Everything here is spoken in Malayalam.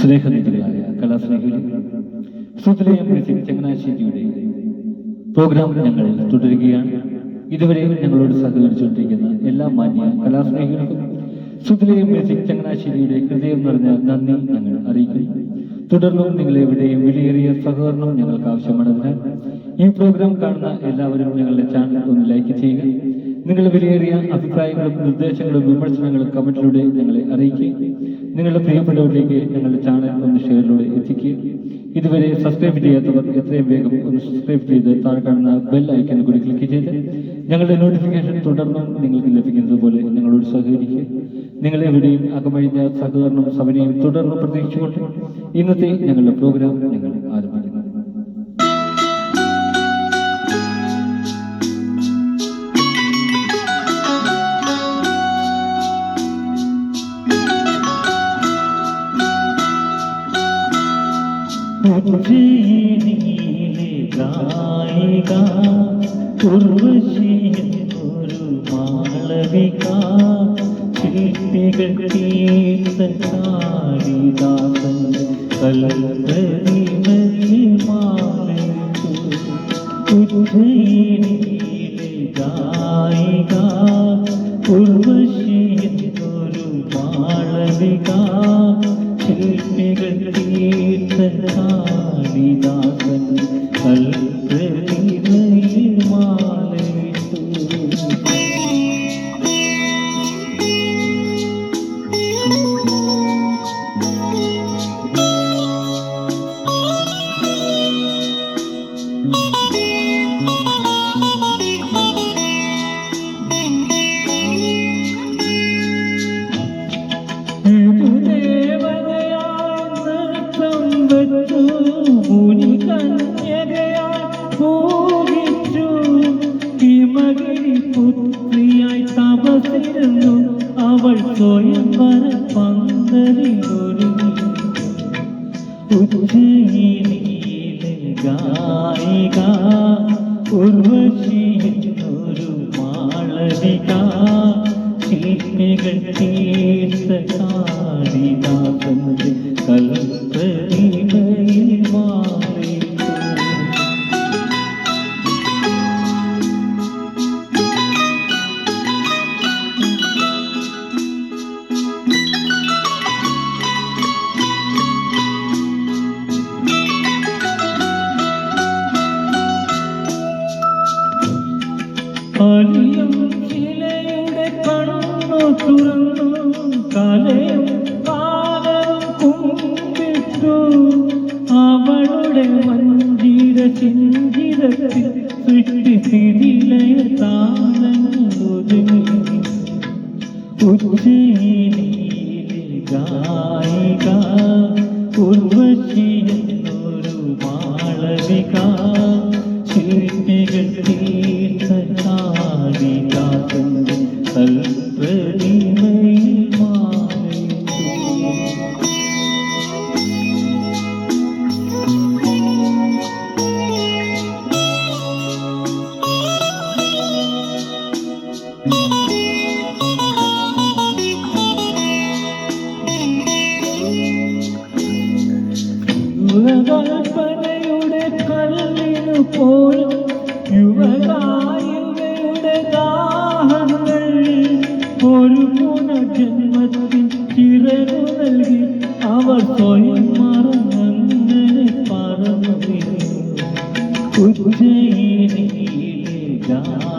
സ്നേഹനിധികളായ കലാസ്നേഹികളെ സുതലയം മ്യൂസിക് ചങ്ങനാശ്ശേരിയുടെ പ്രോഗ്രാം ഞങ്ങൾ തുടരുകയാണ്. ഇതുവരെ ഞങ്ങളോട് സഹകരിച്ചുകൊണ്ടിരിക്കുന്ന എല്ലാ മാന്യ കലാസ്നേഹികൾക്കും സുതലയം മ്യൂസിക് ചങ്ങനാശ്ശേരിയുടെ ഹൃദയം നിറഞ്ഞ നന്ദി ഞങ്ങൾ അറിയിക്കുന്നു. തുടർന്നും നിങ്ങൾ എവിടെയും വിലയേറിയ സഹകരണം ഞങ്ങൾക്ക് ആവശ്യമാണതിനാൽ ഈ പ്രോഗ്രാം കാണുന്ന എല്ലാവരും ഞങ്ങളുടെ ചാനൽ ഒന്ന് ലൈക്ക് ചെയ്യുക. നിങ്ങളുടെ വിലയേറിയ അഭിപ്രായങ്ങളും നിർദ്ദേശങ്ങളും വിമർശനങ്ങളും കമന്റിലൂടെ ഞങ്ങളെ അറിയിക്കുക. നിങ്ങളുടെ പ്രിയപ്പെട്ടവരിലേക്ക് ഞങ്ങളുടെ ചാനൽ ഒന്ന് ഷെയറിലൂടെ എത്തിക്കുക. ഇതുവരെ സബ്സ്ക്രൈബ് ചെയ്യാത്തവർ എത്രയും വേഗം ഒന്ന് സബ്സ്ക്രൈബ് ചെയ്ത് താഴെ കാണുന്ന ബെൽ ഐക്കൺ കൂടി ക്ലിക്ക് ചെയ്ത് ഞങ്ങളുടെ നോട്ടിഫിക്കേഷൻ തുടർന്നും നിങ്ങൾക്ക് ലഭിക്കുന്നത് പോലെ ഞങ്ങളോട് സഹകരിക്കുക. നിങ്ങളെവിടെയും അകമഴിഞ്ഞ സഹകരണം സമനയും തുടർന്ന് പ്രതീക്ഷിച്ചുകൊണ്ട് ഇന്നത്തെ ഞങ്ങളുടെ പ്രോഗ്രാം ഞങ്ങൾ ആരംഭിക്കുന്നു ഉജ്ജയിനിയിലെ ഗായിക ഉർവശിയൊരു മാളവിക ശില്പികൾ തീർത്ത കാളിദാസൻ കൽപ്രതിമയിൽ മാറിട്ടു ഉജ്ജയിനിയിലെ ഗായിക ഉർവശിയൊരു മാളവിക ശില്പികൾ തീർത്ത காசிநாதன் തപസിരുന്നു അവൾ സ്വയം വര പന്തലിലൊരുങ്ങി. ഉജ്ജയിനിയിലെ ഗായിക ഉർവശിയൊരു തുറന്നു കലയും കാലവും കുമ്പിട്ടു. അവളുടെ മഞ്ചിര ചിഞ്ചിരത്തിൽ സൃഷ്ടിസ്ഥിതിലയ താളൊതുങ്ങി ഉജ്ജയിനിയിലെ ഗായിക ഉർവശിയെന്നൊരു മാളവിക. പോലും യുവകായുവയുടെ ദാഹങ്ങൾ ഒരു പുനർജന്മത്തിൻ ചിറകു നൽകി അവർ സ്വയം മറന്നങ്ങനെ പറന്നു ഉജ്ജയിനിയിലെ ഗായിക